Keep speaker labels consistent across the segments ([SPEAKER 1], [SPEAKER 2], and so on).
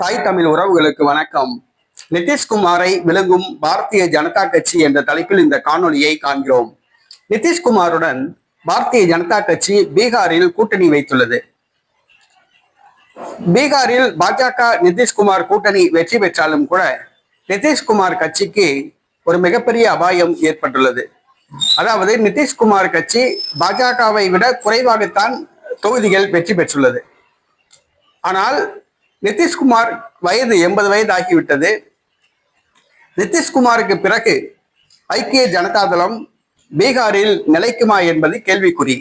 [SPEAKER 1] தாய் தமிழ் உறவுகளுக்கு வணக்கம். நிதிஷ்குமாரை விளங்கும் பாரதிய ஜனதா கட்சி என்ற தலைப்பில் இந்த காணொளியை காண்கிறோம். நிதிஷ்குமாருடன் பாரதிய ஜனதா கட்சி பீகாரில் கூட்டணி வைத்துள்ளது. பீகாரில் பாஜக நிதிஷ்குமார் கூட்டணி வெற்றி பெற்றாலும் கூட நிதிஷ்குமார் கட்சிக்கு ஒரு மிகப்பெரிய அபாயம் ஏற்பட்டுள்ளது. அதாவது நிதிஷ்குமார் கட்சி பாஜகவை விட குறைவாகத்தான் தொகுதிகள் வெற்றி பெற்றுள்ளது. ஆனால் நிதிஷ்குமார் வயது எண்பது வயது ஆகிவிட்டது நிதிஷ்குமாருக்கு பிறகு ஐக்கிய ஜனதாதளம் பீகாரில் நிலைக்குமா என்பது கேள்விக்குறி.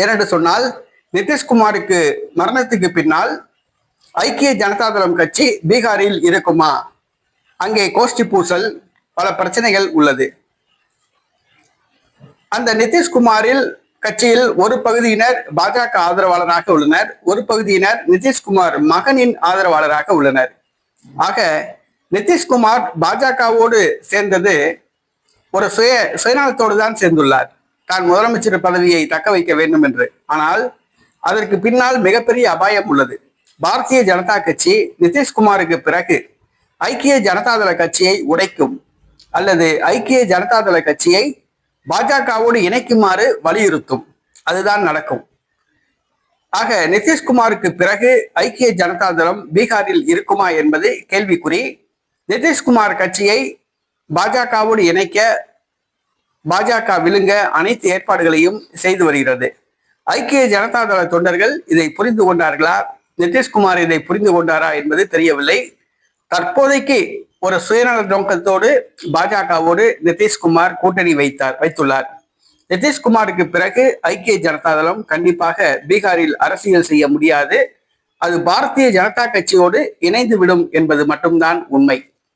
[SPEAKER 1] ஏனென்று சொன்னால் நிதிஷ்குமாருக்கு மரணத்துக்கு பின்னால் ஐக்கிய ஜனதாதளம் கட்சி பீகாரில் இருக்குமா? அங்கே கோஷ்டி பூசல் பல பிரச்சனைகள் உள்ளது. அந்த நிதிஷ்குமாரில் கட்சியில் ஒரு பகுதியினர் பாஜக ஆதரவாளராக உள்ளனர் ஒரு பகுதியினர் நிதிஷ்குமார் மகனின் ஆதரவாளராக உள்ளனர். ஆக நிதிஷ்குமார் பாஜகவோடு சேர்ந்தது ஒரு சுய சுயநலத்தோடு தான் சேர்ந்துள்ளார். தான் முதலமைச்சர் பதவியை தக்க வைக்க வேண்டும் என்று. ஆனால் அதற்கு பின்னால் மிகப்பெரிய அபாயம் உள்ளது. பாரதிய ஜனதா கட்சி நிதிஷ்குமாருக்கு பிறகு ஐக்கிய ஜனதாதள கட்சியை உடைக்கும் அல்லது ஐக்கிய ஜனதாதள கட்சியை பாஜகவோடு இணைக்குமாறு வலியுறுத்தும். அதுதான் நடக்கும். ஆக நிதிஷ்குமாருக்கு பிறகு ஐக்கிய ஜனதாதளம் பீகாரில் இருக்குமா என்பது கேள்விக்குறி. நிதிஷ்குமார் கட்சியை பாஜகவோடு இணைக்க பாஜக விழுங்க அனைத்து ஏற்பாடுகளையும் செய்து வருகிறது. ஐக்கிய ஜனதாதள தொண்டர்கள் இதை புரிந்து கொண்டார்களா? நிதிஷ்குமார் இதை புரிந்து கொண்டாரா என்பது தெரியவில்லை. தற்போதைக்கு ஒரு சுயநல நோக்கத்தோடு பாஜகவோடு நிதிஷ்குமார் கூட்டணி வைத்தார் வைத்துள்ளார். நிதிஷ்குமாருக்கு பிறகு ஐக்கிய ஜனதா தளம் கண்டிப்பாக பீகாரில் அரசியல் செய்ய முடியாது. அது பாரதிய ஜனதா கட்சியோடு இணைந்து விடும் என்பது மட்டும்தான் உண்மை.